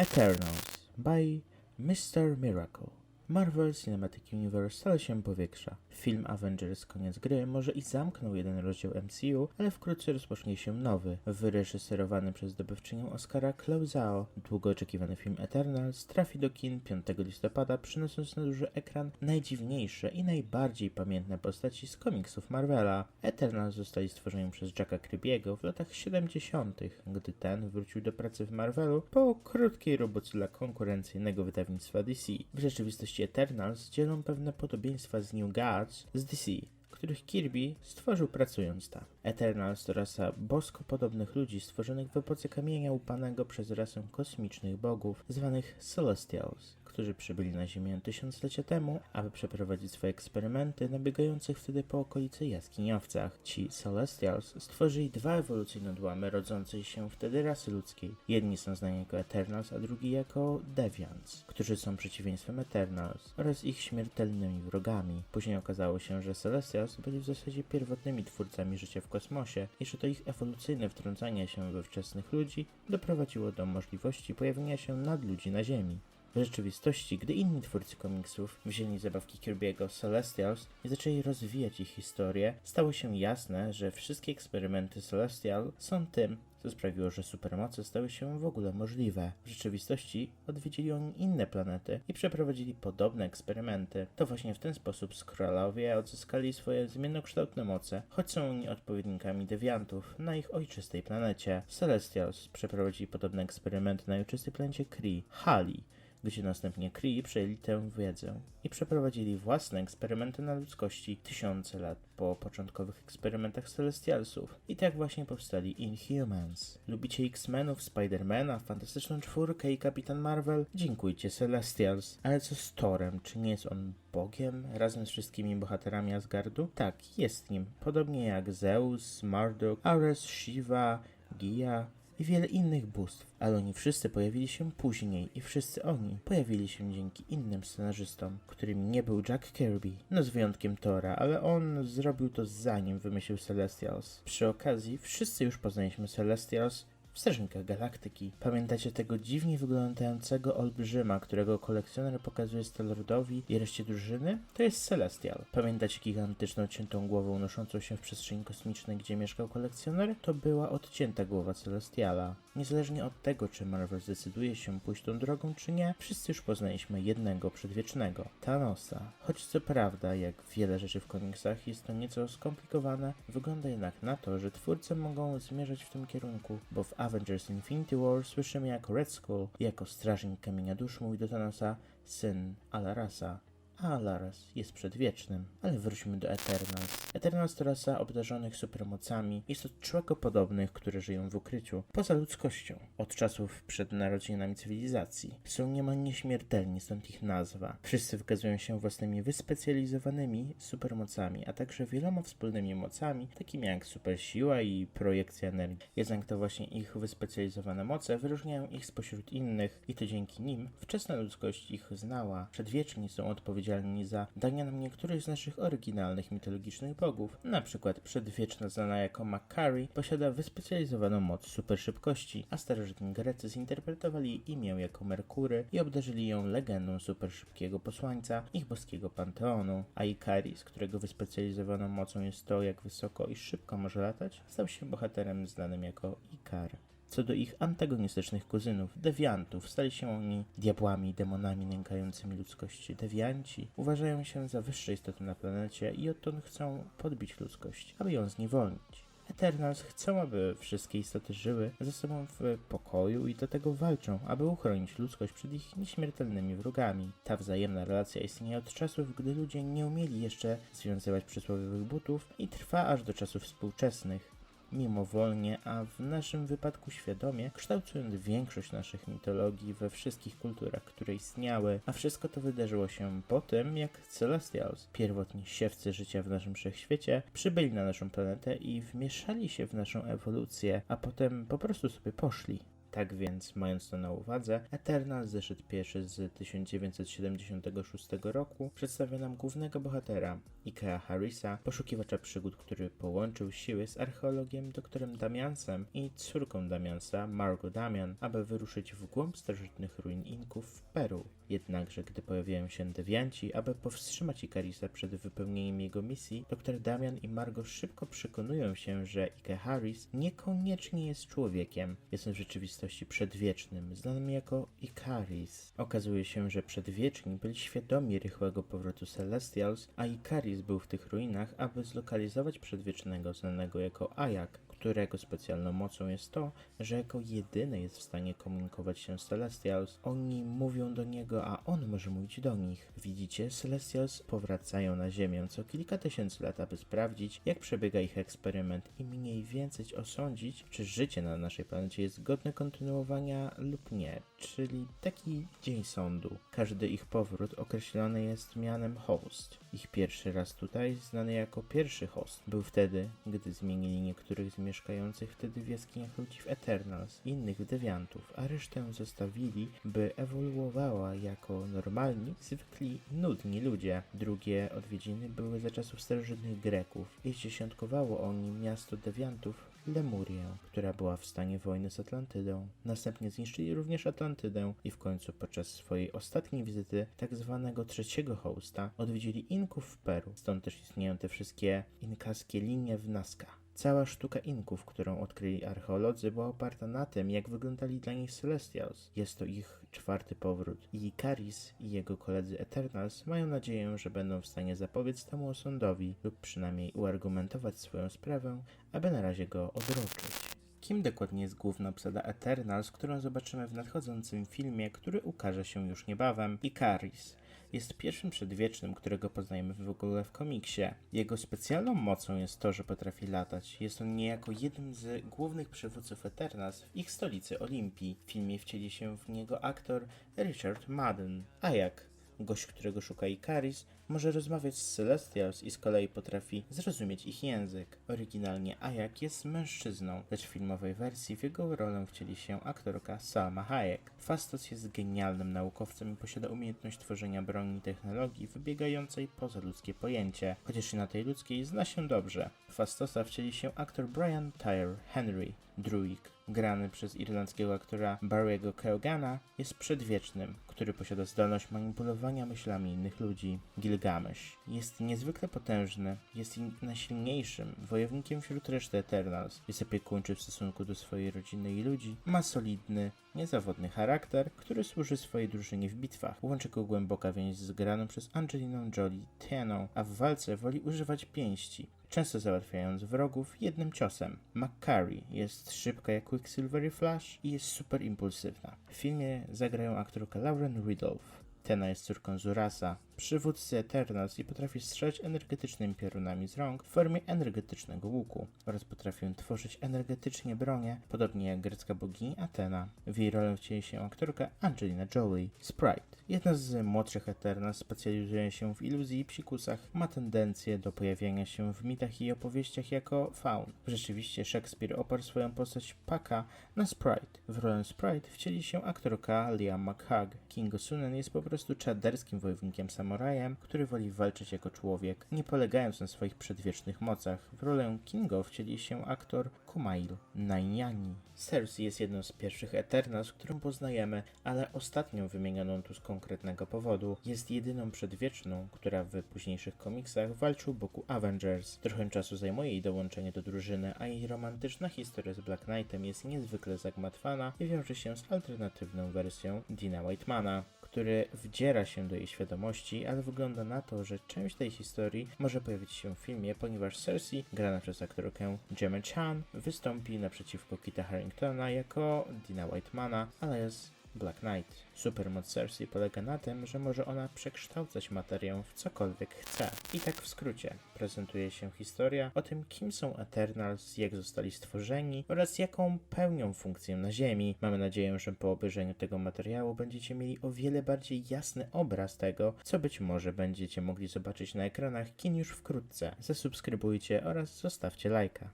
Eternals by Mr. Miracle. Marvel Cinematic Universe stale się powiększa. Film Avengers Koniec Gry może i zamknął jeden rozdział MCU, ale wkrótce rozpocznie się nowy, wyreżyserowany przez zdobywczynię Oscara Chloe Zhao. Długo oczekiwany film Eternals trafi do kin 5 listopada, przynosząc na duży ekran najdziwniejsze i najbardziej pamiętne postaci z komiksów Marvela. Eternals zostali stworzeni przez Jacka Kirby'ego w latach 70., gdy ten wrócił do pracy w Marvelu po krótkiej robocie dla konkurencyjnego wydawnictwa DC. W rzeczywistości Eternals dzielą pewne podobieństwa z New Gods z DC, których Kirby stworzył pracując tam. Eternals to rasa bosko podobnych ludzi stworzonych w epoce kamienia upanego przez rasę kosmicznych bogów zwanych Celestials, którzy przybyli na Ziemię tysiąclecia temu, aby przeprowadzić swoje eksperymenty na biegających wtedy po okolicy jaskiniowcach. Ci Celestials stworzyli dwa ewolucyjne odłamy rodzącej się wtedy rasy ludzkiej. Jedni są znani jako Eternals, a drugi jako Deviants, którzy są przeciwieństwem Eternals oraz ich śmiertelnymi wrogami. Później okazało się, że Celestials byli w zasadzie pierwotnymi twórcami życia w kosmosie i że to ich ewolucyjne wtrącanie się we wczesnych ludzi doprowadziło do możliwości pojawienia się nadludzi na Ziemi. W rzeczywistości, gdy inni twórcy komiksów wzięli zabawki Kirby'ego Celestials i zaczęli rozwijać ich historię, stało się jasne, że wszystkie eksperymenty Celestial są tym, co sprawiło, że supermoce stały się w ogóle możliwe. W rzeczywistości odwiedzili oni inne planety i przeprowadzili podobne eksperymenty. To właśnie w ten sposób Skrullowie odzyskali swoje zmiennokształtne moce, choć są oni odpowiednikami dewiantów na ich ojczystej planecie. Celestials przeprowadzili podobne eksperymenty na ojczystej planecie Kree, Hali, gdzie następnie Kree przejęli tę wiedzę i przeprowadzili własne eksperymenty na ludzkości tysiące lat po początkowych eksperymentach Celestialsów. I tak właśnie powstali Inhumans. Lubicie X-Menów, Spidermana, Fantastyczną Czwórkę i Kapitan Marvel? Dziękujcie Celestials. Ale co z Thorem? Czy nie jest on Bogiem razem z wszystkimi bohaterami Asgardu? Tak, jest nim. Podobnie jak Zeus, Marduk, Ares, Shiva, Gia, i wiele innych bóstw, ale oni wszyscy pojawili się później i wszyscy oni pojawili się dzięki innym scenarzystom, którymi nie był Jack Kirby, no z wyjątkiem Tora, ale on zrobił to zanim wymyślił Celestials. Przy okazji wszyscy już poznaliśmy Celestials w Strażnikach Galaktyki. Pamiętacie tego dziwnie wyglądającego olbrzyma, którego kolekcjoner pokazuje Star-Lordowi i reszcie drużyny? To jest Celestial. Pamiętacie gigantyczną ciętą głową noszącą się w przestrzeni kosmicznej, gdzie mieszkał kolekcjoner? To była odcięta głowa Celestiala. Niezależnie od tego, czy Marvel zdecyduje się pójść tą drogą, czy nie, wszyscy już poznaliśmy jednego przedwiecznego, Thanosa. Choć co prawda, jak wiele rzeczy w komiksach, jest to nieco skomplikowane, wygląda jednak na to, że twórcy mogą zmierzać w tym kierunku, bo w Avengers Infinity War słyszymy jako Red Skull, jako strażnik kamienia dusz mówi do Thanosa, syn Alarasa, a Alaras jest przedwiecznym. Ale wróćmy do Eternals. Eternals to rasa obdarzonych supermocami, jest od człowiekopodobnych, które żyją w ukryciu, poza ludzkością, od czasów przed narodzinami cywilizacji. Są niemal nieśmiertelni, stąd ich nazwa. Wszyscy wykazują się własnymi wyspecjalizowanymi supermocami, a także wieloma wspólnymi mocami, takimi jak supersiła i projekcja energii. Jednak to właśnie ich wyspecjalizowane moce wyróżniają ich spośród innych i to dzięki nim wczesna ludzkość ich znała. Przedwieczni są odpowiedzialni za danie nam niektórych z naszych oryginalnych mitologicznych bogów. Na przykład przedwieczna znana jako Makari posiada wyspecjalizowaną moc superszybkości, a starożytni Grecy zinterpretowali imię jako Merkury i obdarzyli ją legendą superszybkiego posłańca ich boskiego panteonu. A Ikaris, którego wyspecjalizowaną mocą jest to, jak wysoko i szybko może latać, stał się bohaterem znanym jako Ikar. Co do ich antagonistycznych kuzynów, dewiantów, stali się oni diabłami i demonami nękającymi ludzkość. Dewianci uważają się za wyższe istoty na planecie i odtąd chcą podbić ludzkość, aby ją zniewolnić. Eternals chcą, aby wszystkie istoty żyły ze sobą w pokoju i dlatego walczą, aby uchronić ludzkość przed ich nieśmiertelnymi wrogami. Ta wzajemna relacja istnieje od czasów, gdy ludzie nie umieli jeszcze związywać przysłowiowych butów i trwa aż do czasów współczesnych mimowolnie, a w naszym wypadku świadomie, kształtując większość naszych mitologii we wszystkich kulturach, które istniały, a wszystko to wydarzyło się po tym, jak Celestials, pierwotni siewcy życia w naszym wszechświecie, przybyli na naszą planetę i wmieszali się w naszą ewolucję, a potem po prostu sobie poszli. Tak więc, mając to na uwadze, Eternal zeszyt pierwszy z 1976 roku przedstawia nam głównego bohatera, Ikea Harrisa, poszukiwacza przygód, który połączył siły z archeologiem doktorem Damiansem i córką Damiansa, Margot Damian, aby wyruszyć w głąb starożytnych ruin Inków w Peru. Jednakże, gdy pojawiają się dewianci, aby powstrzymać Ikarisa przed wypełnieniem jego misji, dr Damian i Margot szybko przekonują się, że Ike Harris niekoniecznie jest człowiekiem. Jest on w rzeczywistości przedwiecznym, znanym jako Ikaris. Okazuje się, że przedwieczni byli świadomi rychłego powrotu Celestials, a Ikaris był w tych ruinach, aby zlokalizować przedwiecznego znanego jako Ajak, którego specjalną mocą jest to, że jako jedyny jest w stanie komunikować się z Celestials. Oni mówią do niego, a on może mówić do nich. Widzicie, Celestials powracają na Ziemię co kilka tysięcy lat, aby sprawdzić, jak przebiega ich eksperyment i mniej więcej osądzić, czy życie na naszej planecie jest godne kontynuowania lub nie, czyli taki dzień sądu. Każdy ich powrót określony jest mianem host. Ich pierwszy raz tutaj, znany jako pierwszy host, był wtedy, gdy zmienili niektórych z mieszkających wtedy w jaskiniach ludzi w Eternals, innych w Deviantów, a resztę zostawili, by ewoluowała jako normalni, zwykli, nudni ludzie. Drugie odwiedziny były za czasów starożytnych Greków i dziesiątkowało o nim miasto Deviantów Lemurię, która była w stanie wojny z Atlantydą. Następnie zniszczyli również Atlantydę i w końcu podczas swojej ostatniej wizyty tak zwanego trzeciego hosta odwiedzili Inków w Peru. Stąd też istnieją te wszystkie inkaskie linie w Nazca. Cała sztuka Inków, którą odkryli archeolodzy, była oparta na tym, jak wyglądali dla nich Celestials. Jest to ich czwarty powrót. I Karis i jego koledzy Eternals mają nadzieję, że będą w stanie zapobiec temu osądowi lub przynajmniej uargumentować swoją sprawę, aby na razie go odroczyć. Kim dokładnie jest główna obsada Eternals, którą zobaczymy w nadchodzącym filmie, który ukaże się już niebawem? Ikaris. Jest pierwszym przedwiecznym, którego poznajemy w ogóle w komiksie. Jego specjalną mocą jest to, że potrafi latać. Jest on niejako jednym z głównych przywódców Eternals w ich stolicy Olimpii. W filmie wcieli się w niego aktor Richard Madden. A jak? Gość, którego szuka Ikaris, może rozmawiać z Celestials i z kolei potrafi zrozumieć ich język. Oryginalnie Ajak jest mężczyzną, lecz w filmowej wersji w jego rolę wcieli się aktorka Salma Hayek. Fastos jest genialnym naukowcem i posiada umiejętność tworzenia broni i technologii wybiegającej poza ludzkie pojęcie, chociaż i na tej ludzkiej zna się dobrze. Fastosa wcieli się aktor Brian Tyre Henry. Druid, grany przez irlandzkiego aktora Barry'ego Keogana, jest przedwiecznym, który posiada zdolność manipulowania myślami innych ludzi. Gilgamesh jest niezwykle potężny, jest najsilniejszym wojownikiem wśród reszty Eternals. Jest opiekuńczy w stosunku do swojej rodziny i ludzi, ma solidny, niezawodny charakter, który służy swojej drużynie w bitwach. Łączy go głęboka więź z graną przez Angeliną Jolie Tianą, a w walce woli używać pięści często załatwiając wrogów jednym ciosem. McCurry jest szybka jak Quicksilver Flash i jest super impulsywna. W filmie zagrają aktorka Lauren Ridolph. Tena jest córką Zurasa, przywódcy Eternals i potrafi strzelać energetycznymi piorunami z rąk w formie energetycznego łuku oraz potrafi tworzyć energetycznie bronię, podobnie jak grecka bogini Atena. W jej rolę wcieli się aktorka Angelina Jolie. Sprite, jedna z młodszych Eternals, specjalizuje się w iluzji i psikusach, ma tendencję do pojawiania się w mitach i opowieściach jako faun. Rzeczywiście Shakespeare oparł swoją postać Paka na Sprite. W rolę Sprite wcieli się aktorka Liam McHugh. Kingo Sunen jest po prostu czaderskim wojownikiem samurajem, który woli walczyć jako człowiek, nie polegając na swoich przedwiecznych mocach. W rolę Kingo wcieli się aktor Kumail Nainiani. Cersei jest jedną z pierwszych Eternals, którą poznajemy, ale ostatnią wymienioną tu z konkretnego powodu. Jest jedyną przedwieczną, która w późniejszych komiksach walczy u boku Avengers. Trochę czasu zajmuje jej dołączenie do drużyny, a jej romantyczna historia z Black Knightem jest niezwykle zagmatwana i wiąże się z alternatywną wersją Dina Whitemana który wdziera się do jej świadomości, ale wygląda na to, że część tej historii może pojawić się w filmie, ponieważ Cersei, grana przez aktorkę Gemma Chan, wystąpi naprzeciwko Kita Harringtona jako Dina Whitemana, alias Black Knight. Supermoc Cersei polega na tym, że może ona przekształcać materię w cokolwiek chce. I tak w skrócie prezentuje się historia o tym, kim są Eternals, jak zostali stworzeni oraz jaką pełnią funkcję na Ziemi. Mamy nadzieję, że po obejrzeniu tego materiału będziecie mieli o wiele bardziej jasny obraz tego, co być może będziecie mogli zobaczyć na ekranach kin już wkrótce. Zasubskrybujcie oraz zostawcie lajka.